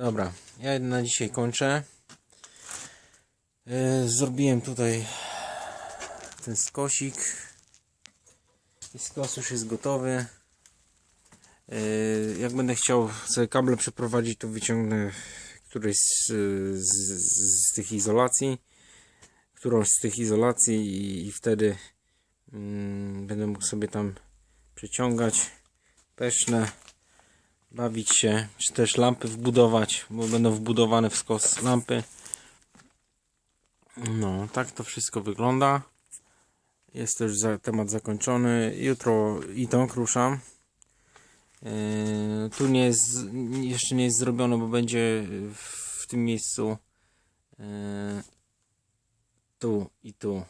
Dobra, ja na dzisiaj kończę. E, Zrobiłem tutaj ten skosik. I skos już jest gotowy. E, Jak będę chciał sobie kable przeprowadzić, to wyciągnę któryś z, z, z tych izolacji. Którąś z tych izolacji i, i wtedy mm, będę mógł sobie tam przeciągać peszne bawić się, czy też lampy wbudować, bo będą wbudowane w skos lampy. No, tak to wszystko wygląda. Jest już za, temat zakończony. Jutro i tą ruszam. Yy, tu nie jest, jeszcze nie jest zrobione, bo będzie w tym miejscu yy, tu i tu.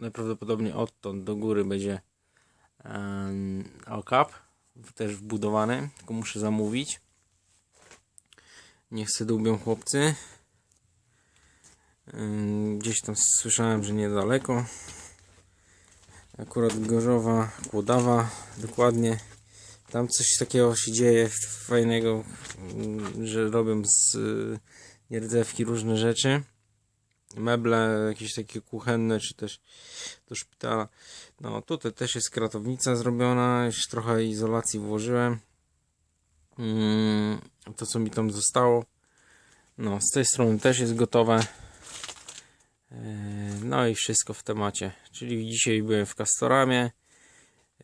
Najprawdopodobniej odtąd do góry będzie yy, okap też wbudowany, tylko muszę zamówić. Niech se dłubią chłopcy. Gdzieś tam słyszałem, że niedaleko. Akurat Gorzowa, Kłodawa, dokładnie. Tam coś takiego się dzieje fajnego, ym, że robią z y, nierdzewki różne rzeczy. Meble jakieś takie kuchenne, czy też do szpitala. No tutaj też jest kratownica zrobiona, jeszcze trochę izolacji włożyłem. Mm, to co mi tam zostało. No z tej strony też jest gotowe. Yy, No i wszystko w temacie. Czyli dzisiaj byłem w Castoramie.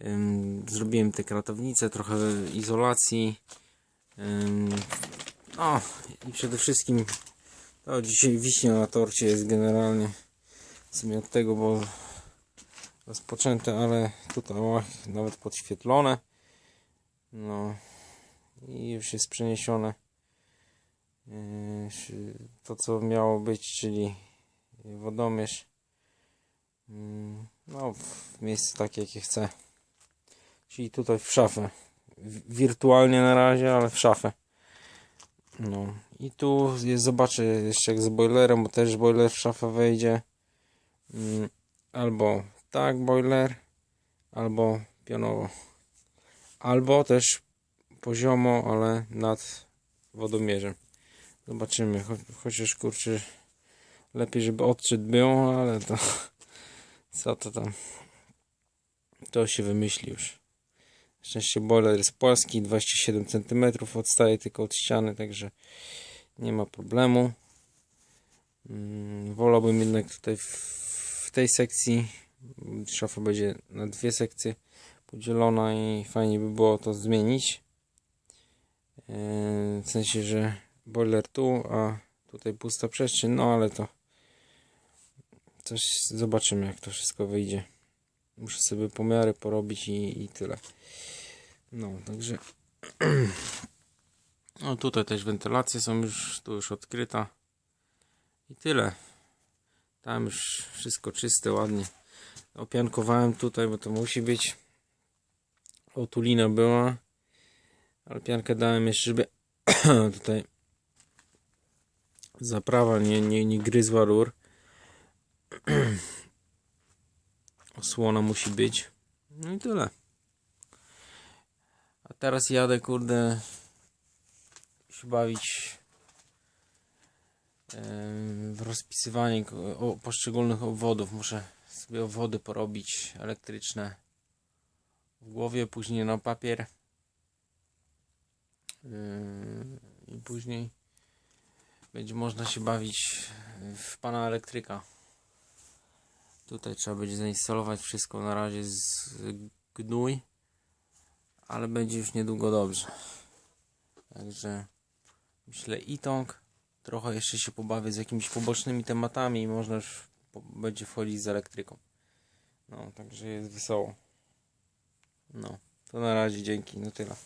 Ym, Zrobiłem te kratownice, trochę izolacji. Ym, No i przede wszystkim to dzisiaj wiśnia na torcie jest generalnie. W sumie od tego, bo rozpoczęte, ale tutaj nawet podświetlone. No i już jest przeniesione yy, to co miało być, czyli wodomierz. Mm, No, w miejsce takie, jakie chcę. Czyli tutaj w szafę. Wirtualnie na razie, ale w szafę. No i tu jest, zobaczę jeszcze jak z boilerem, bo też boiler w szafę wejdzie. Mm, Albo tak boiler, albo pionowo. Albo też poziomo, ale nad wodomierzem. Zobaczymy, cho chociaż kurczę lepiej żeby odczyt był, ale to co to tam to się wymyśli już. Szczęście boiler jest płaski, 27 cm odstaje tylko od ściany, także nie ma problemu. Mm, Wolałbym jednak tutaj w, tej sekcji szafa będzie na dwie sekcje podzielona i fajnie by było to zmienić. Yy, W sensie, że boiler tu, a tutaj pusta przestrzeń, no ale to coś zobaczymy jak to wszystko wyjdzie. Muszę sobie pomiary porobić i, i tyle. No, także no tutaj też wentylacje są już tu już odkryta i tyle. Tam już wszystko czyste, ładnie. Opiankowałem tutaj, bo to musi być. Otulina była. Ale piankę dałem jeszcze, żeby tutaj zaprawa nie, nie, nie gryzła rur. Osłona musi być. No i tyle. A teraz jadę, kurde, się bawić w rozpisywanie poszczególnych obwodów. Muszę sobie obwody porobić elektryczne w głowie, później na papier. I później będzie można się bawić w pana elektryka. Tutaj trzeba będzie zainstalować wszystko na razie z gnój, ale będzie już niedługo dobrze. Także myślę i tą trochę jeszcze się pobawię z jakimiś pobocznymi tematami i można już będzie wchodzić z elektryką. No, także jest wesoło. No, to na razie dzięki, no tyle.